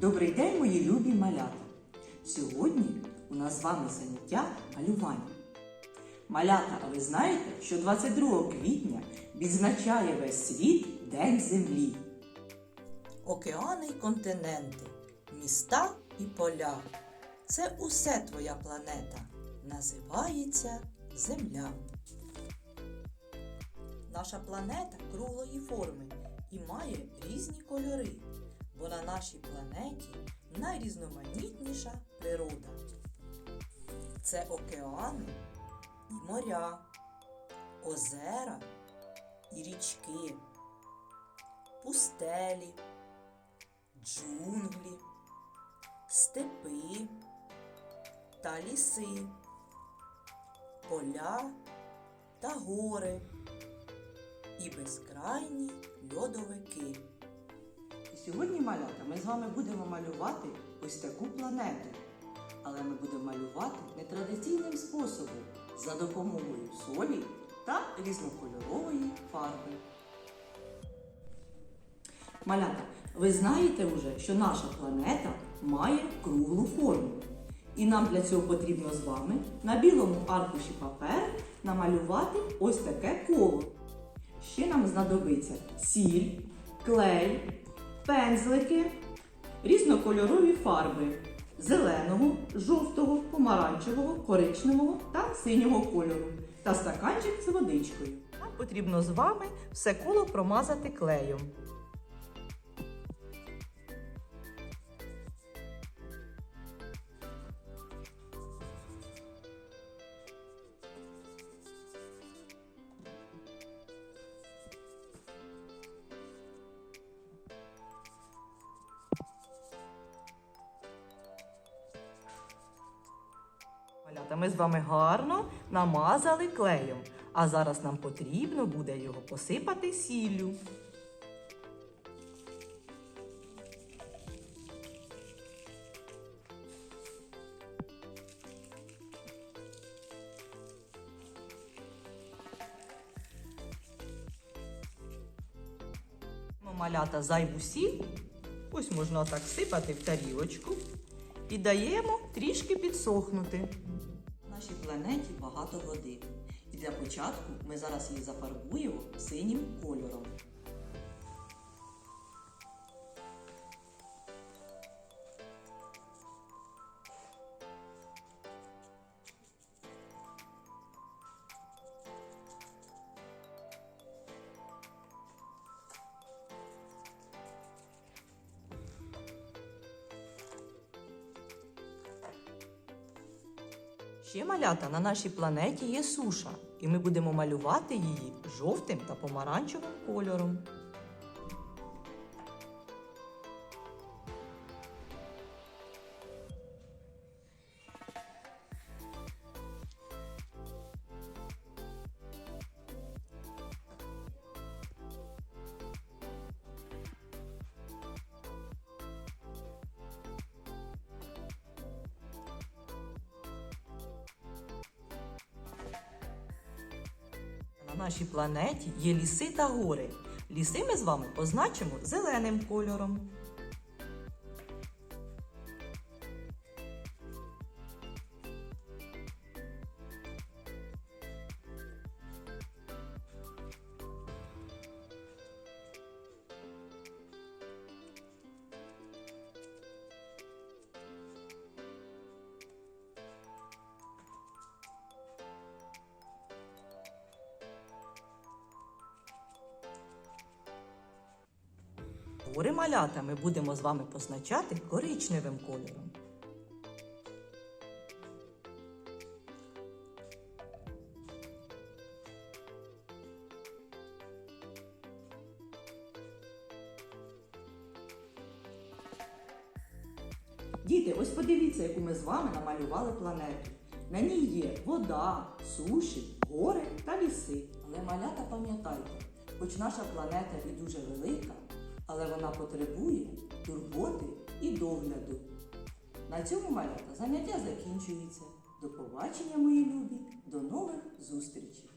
Добрий день, мої любі малята! Сьогодні у нас з вами заняття малювання. Малята, а ви знаєте, що 22 квітня відзначає весь світ День Землі. Океани й континенти, міста і поля. Це усе твоя планета. Називається Земля. Наша планета круглої форми і має різні кольори, бо на нашій планеті найрізноманітніша природа. Це океани і моря, озера і річки, пустелі, джунглі, степи та ліси, поля та гори і безкрайні льодовики. Сьогодні, малята, ми з вами будемо малювати ось таку планету. Але ми будемо малювати нетрадиційним способом за допомогою солі та різнокольорової фарби. Малята, ви знаєте вже, що наша планета має круглу форму. І нам для цього потрібно з вами на білому аркуші паперу намалювати ось таке коло. Ще нам знадобиться сіль, клей, пензлики, різнокольорові фарби зеленого, жовтого, помаранчевого, коричневого та синього кольору та стаканчик з водичкою. Нам потрібно з вами все коло промазати клеєм. Малята, ми з вами гарно намазали клеєм, а зараз нам потрібно буде його посипати сіллю. Малята зайву сіль. Ось можна так сипати в тарілочку і даємо трішки підсохнути. На нашій планеті багато води. І для початку ми зараз її зафарбуємо синім кольором. Ще малята на нашій планеті є суша, і ми будемо малювати її жовтим та помаранчевим кольором. Нашій планеті є ліси та гори. Ліси ми з вами позначимо зеленим кольором. Гори малята ми будемо з вами позначати коричневим кольором. Діти, ось подивіться, яку ми з вами намалювали планету. На ній є вода, суші, гори та ліси. Але малята пам'ятайте, хоч наша планета і дуже велика, але вона потребує турботи і догляду. На цьому малята заняття закінчується. До побачення, мої любі, до нових зустрічей!